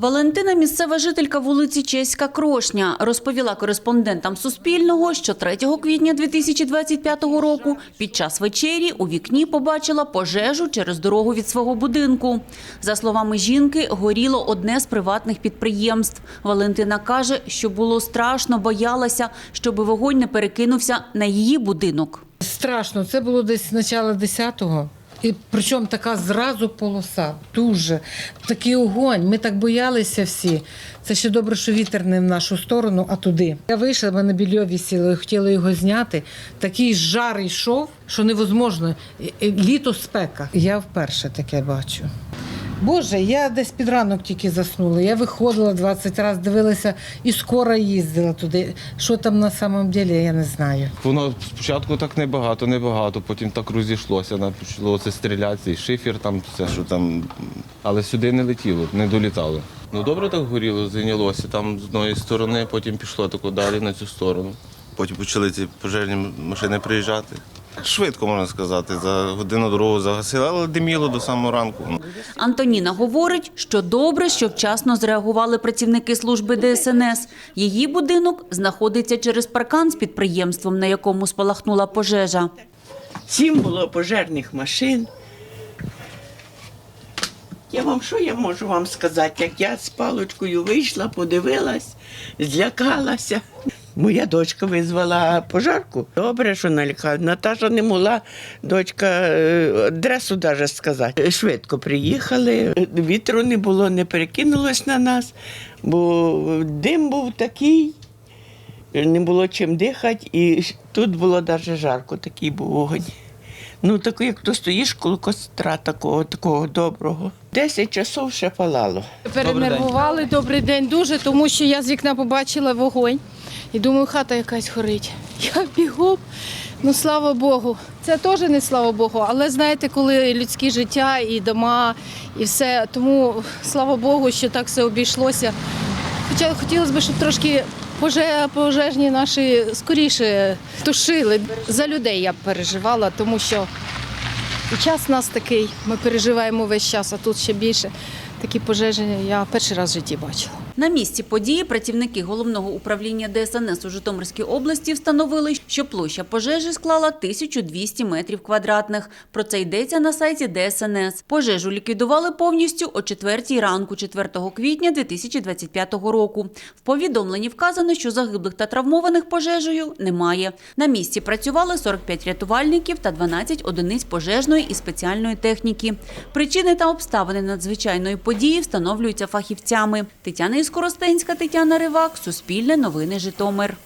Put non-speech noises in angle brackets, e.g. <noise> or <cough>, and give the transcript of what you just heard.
Валентина, місцева жителька вулиці Чеська Крошня, розповіла кореспондентам Суспільного, що 3 квітня 2025 року під час вечері у вікні побачила пожежу через дорогу від свого будинку. За словами жінки, горіло одне з приватних підприємств. Валентина каже, що було страшно, боялася, щоб вогонь не перекинувся на її будинок. Страшно, це було десь з начала 10-го. І причому така зразу полоса, дуже такий огонь. Ми так боялися всі. Це ще добре, що вітер не в нашу сторону, а туди. Я вийшла, в мене більо висіло, я хотіла його зняти. Такий жар йшов, що невозможно. І- і Літо спека. Я вперше таке бачу. Боже, я десь під ранок тільки заснула. Я виходила 20 разів, дивилася і скоро їздила туди. Що там на самом деле, я не знаю. Воно спочатку так небагато, небагато, потім так розійшлося, почало це стрілятися, і шифер, там все, що там. Але сюди не летіло, не долітало. Ну добре так горіло, зайнялося там з одної сторони, потім пішло тако далі на цю сторону. Потім почали ці пожежні машини приїжджати. Швидко можна сказати, за годину дорогу загасили, але диміло до самого ранку. Антоніна говорить, що добре, що вчасно зреагували працівники служби ДСНС. Її будинок знаходиться через паркан з підприємством, на якому спалахнула пожежа. Сім було пожежних машин. Я вам що я можу вам сказати? Як я з паличкою вийшла, подивилась, злякалася. Моя дочка визвала пожарку. Добре, що налякала. Наташа не могла дочка е, адресу навіть сказати. Швидко приїхали, вітру не було, не перекинулось на нас, бо дим був такий, не було чим дихати, і тут було навіть жарко, такий був вогонь. Ну, такий, як то стоїш коло костра такого, такого доброго. Десять часов ще палало. Перенервували добрий день дуже, тому що я з вікна побачила вогонь і думаю, хата якась горить. <laughs> Я бігом. Ну слава Богу. Це теж не слава Богу, але знаєте, коли людське життя і дома, і все. Тому слава Богу, що так все обійшлося. Хоча хотілося б, щоб трошки пожежні наші скоріше тушили. За людей я б переживала, тому що і час у нас такий, ми переживаємо весь час, а тут ще більше. Такі пожежі я перший раз в житті бачила. На місці події працівники головного управління ДСНС у Житомирській області встановили, що площа пожежі склала 1200 метрів квадратних. Про це йдеться на сайті ДСНС. Пожежу ліквідували повністю о 4 ранку 4 квітня 2025 року. В повідомленні вказано, що загиблих та травмованих пожежею немає. На місці працювали 45 рятувальників та 12 одиниць пожежної і спеціальної техніки. Причини та обставини надзвичайної події встановлюються фахівцями. Тетяна Іскоростенська, Тетяна Ривак, Суспільне новини Житомир.